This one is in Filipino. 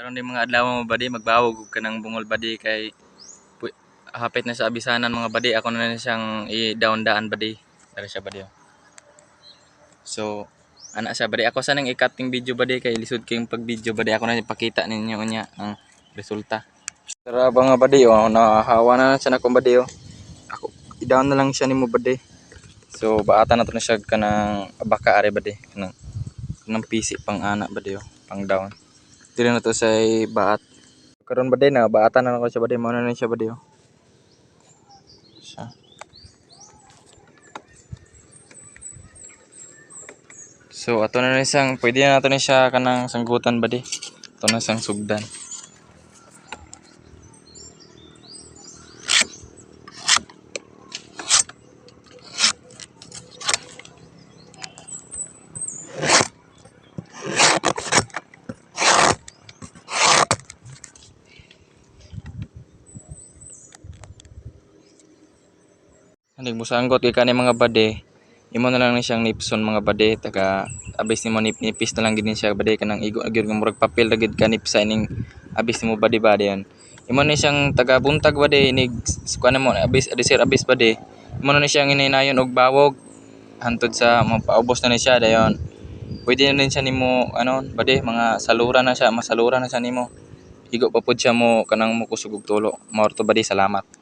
Karon di mga adlaw mo badi magbawog ug kanang bungol badi kay hapit na sa abisanan mga badi ako na na siyang i-down daan badi. Dari siya badi. oh. So ana siya badi ako sa nang i-cutting video badi kay lisod kayong pag video badi ako na ipakita ninyo unya ang resulta. Tara ba nga badi oh nahawa na siya na kong badi oh. Ako i-down na lang siya nimo badi. So baata na to na siya kanang baka are badi kanang kanang PC pang ana badi oh pang down. Dili na to sa baat. Karon ba din na baatan na ako siya ba din mao na na siya ba din. Siya. So ato na na siyang pwede na nato na siya kanang sanggutan ba di. Ato na siyang sugdan. Hindi mo sanggot kay kani mga bade. Imo na lang ni siyang nipson mga bade taga abis nimo nip nipis na lang gid siya bade kanang igo gyud nga murag papel ra gid ka nipsa ning abis nimo bade bade yan. Imo ni siyang taga buntag bade inig kuan mo abis adisir abis bade. Imo na ni siyang ininayon og bawog hantod sa mapaubos na ni siya dayon. Pwede na din siya nimo ano bade mga salura na siya masalura na siya nimo. Igo pa pud siya mo kanang mo kusog og tulo. Mao to bade salamat.